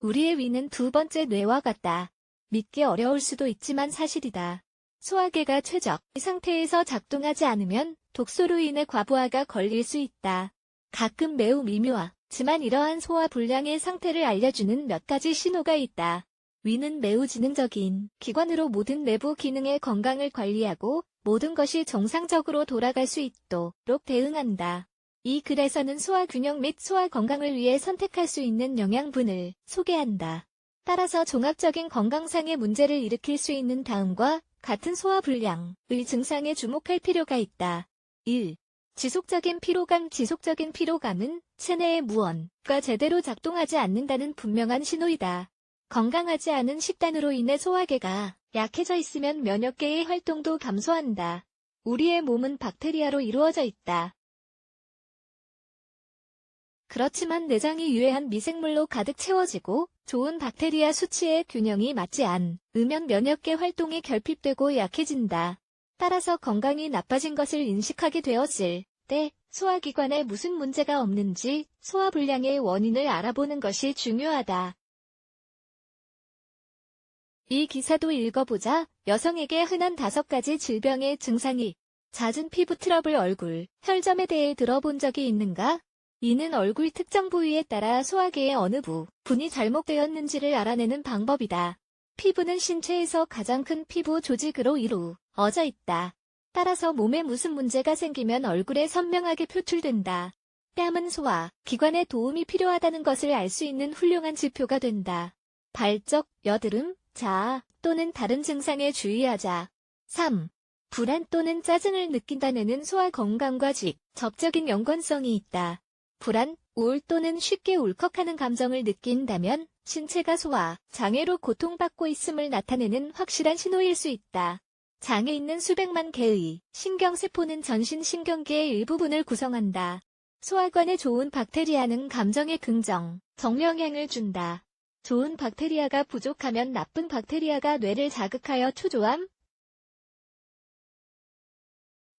우리의 위는 두 번째 뇌와 같다. 믿기 어려울 수도 있지만 사실이다. 소화계가 최적 상태에서 작동하지 않으면 독소로 인해 과부하가 걸릴 수 있다. 가끔 매우 미묘하지만 이러한 소화 불량의 상태를 알려주는 몇 가지 신호가 있다. 위는 매우 지능적인 기관으로 모든 내부 기능의 건강을 관리하고 모든 것이 정상적으로 돌아갈 수 있도록 대응한다. 이 글에서는 소화 균형 및 소화 건강을 위해 선택할 수 있는 영양분을 소개한다. 따라서 종합적인 건강상의 문제를 일으킬 수 있는 다음과 같은 소화 불량의 증상에 주목할 필요가 있다. 1. 지속적인 피로감 지속적인 피로감은 체내의 무언가 제대로 작동하지 않는다는 분명한 신호이다. 건강하지 않은 식단으로 인해 소화계가 약해져 있으면 면역계의 활동도 감소한다. 우리의 몸은 박테리아로 이루어져 있다. 그렇지만 내장이 유해한 미생물로 가득 채워지고 좋은 박테리아 수치의 균형이 맞지 않으면 면역계 활동이 결핍되고 약해진다. 따라서 건강이 나빠진 것을 인식하게 되었을 때 소화기관에 무슨 문제가 없는지 소화불량의 원인을 알아보는 것이 중요하다. 이 기사도 읽어보자 여성에게 흔한 다섯 가지 질병의 증상이 잦은 피부 트러블 얼굴, 혈점에 대해 들어본 적이 있는가? 이는 얼굴 특정 부위에 따라 소화계의 어느 부 분이 잘못되었는지를 알아내는 방법이다. 피부는 신체에서 가장 큰 피부 조직으로 이루어져 있다. 따라서 몸에 무슨 문제가 생기면 얼굴에 선명하게 표출된다. 뺨은 소화, 기관에 도움이 필요하다는 것을 알 수 있는 훌륭한 지표가 된다. 발적, 여드름, 자아 또는 다른 증상에 주의하자. 3. 불안 또는 짜증을 느낀다는 소화 건강과 직접적인 연관성이 있다. 불안, 우울 또는 쉽게 울컥하는 감정을 느낀다면 신체가 소화, 장애로 고통받고 있음을 나타내는 확실한 신호일 수 있다. 장에 있는 수백만 개의 신경세포는 전신 신경계의 일부분을 구성한다. 소화관에 좋은 박테리아는 감정에 긍정, 정영향을 준다. 좋은 박테리아가 부족하면 나쁜 박테리아가 뇌를 자극하여 초조함,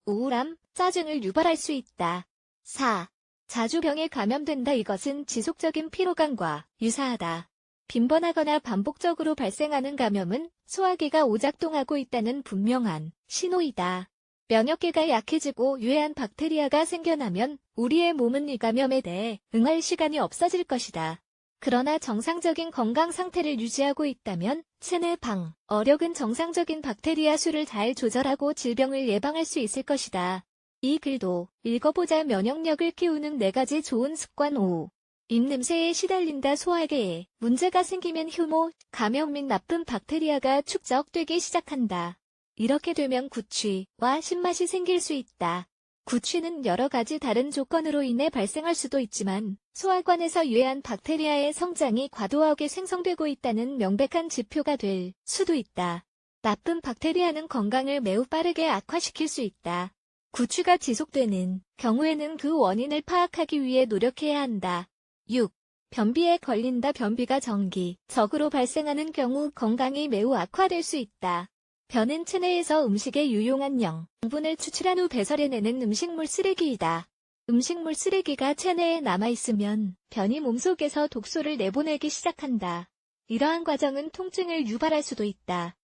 우울함, 짜증을 유발할 수 있다. 4. 자주 병에 감염된다 이것은 지속적인 피로감과 유사하다. 빈번하거나 반복적으로 발생하는 감염은 소화기가 오작동하고 있다는 분명한 신호이다. 면역계가 약해지고 유해한 박테리아가 생겨나면 우리의 몸은 이 감염에 대해 응할 시간이 없어질 것이다. 그러나 정상적인 건강 상태를 유지하고 있다면 체내 방, 어력은 정상적인 박테리아 수를 잘 조절하고 질병을 예방할 수 있을 것이다. 이 글도 읽어보자 면역력을 키우는 네 가지 좋은 습관 5. 입냄새에 시달린다 소화계에 문제가 생기면 휴모, 감염 및 나쁜 박테리아가 축적되기 시작한다. 이렇게 되면 구취와 신맛이 생길 수 있다. 구취는 여러 가지 다른 조건으로 인해 발생할 수도 있지만 소화관에서 유해한 박테리아의 성장이 과도하게 생성되고 있다는 명백한 지표가 될 수도 있다. 나쁜 박테리아는 건강을 매우 빠르게 악화시킬 수 있다. 구취가 지속되는 경우에는 그 원인을 파악하기 위해 노력해야 한다. 6. 변비에 걸린다 변비가 정기적으로 발생하는 경우 건강이 매우 악화될 수 있다. 변은 체내에서 음식에 유용한 영분을 추출한 후 배설해내는 음식물 쓰레기이다. 음식물 쓰레기가 체내에 남아있으면 변이 몸속에서 독소를 내보내기 시작한다. 이러한 과정은 통증을 유발할 수도 있다.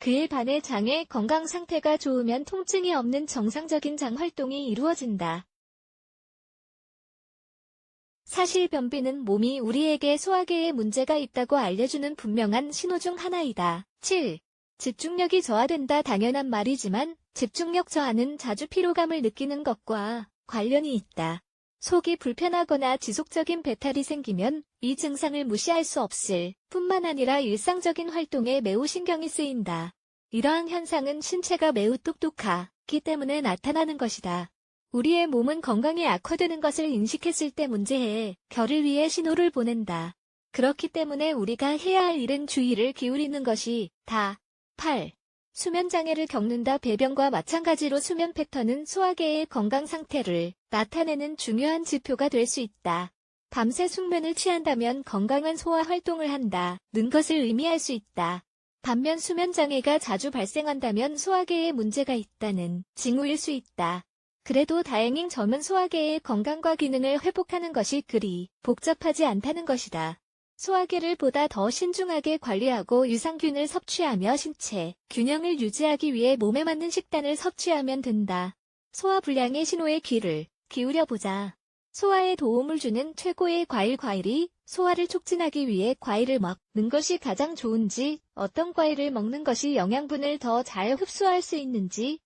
그에 반해 장의 건강 상태가 좋으면 통증이 없는 정상적인 장 활동이 이루어진다. 사실 변비는 몸이 우리에게 소화계에 문제가 있다고 알려주는 분명한 신호 중 하나이다. 7. 집중력이 저하된다 당연한 말이지만 집중력 저하는 자주 피로감을 느끼는 것과 관련이 있다. 속이 불편하거나 지속적인 배탈이 생기면 이 증상을 무시할 수 없을 뿐만 아니라 일상적인 활동에 매우 신경이 쓰인다. 이러한 현상은 신체가 매우 똑똑하기 때문에 나타나는 것이다. 우리의 몸은 건강이 악화되는 것을 인식했을 때 문제해 결을 위해 신호를 보낸다. 그렇기 때문에 우리가 해야 할 일은 주의를 기울이는 것이 다. 8. 수면장애를 겪는다 배변과 마찬가지로 수면 패턴은 소화계의 건강 상태를 나타내는 중요한 지표가 될 수 있다. 밤새 숙면을 취한다면 건강한 소화 활동을 한다 는 것을 의미할 수 있다. 반면 수면장애가 자주 발생한다면 소화계에 문제가 있다는 징후일 수 있다. 그래도 다행인 점은 소화계의 건강과 기능을 회복하는 것이 그리 복잡하지 않다는 것이다. 소화계를 보다 더 신중하게 관리하고 유산균을 섭취하며 신체 균형을 유지하기 위해 몸에 맞는 식단을 섭취하면 된다. 소화 불량의 신호에 귀를 기울여 보자. 소화에 도움을 주는 최고의 과일 과일이 소화를 촉진하기 위해 과일을 먹는 것이 가장 좋은지, 어떤 과일을 먹는 것이 영양분을 더 잘 흡수할 수 있는지,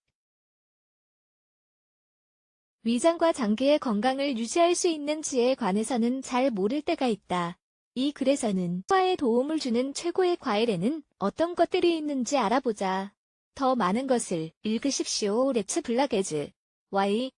위장과 장기의 건강을 유지할 수 있는지에 관해서는 잘 모를 때가 있다. 이 글에서는 소화에 도움을 주는 최고의 과일에는 어떤 것들이 있는지 알아보자. 더 많은 것을 읽으십시오. 랩츠 블락에즈. Y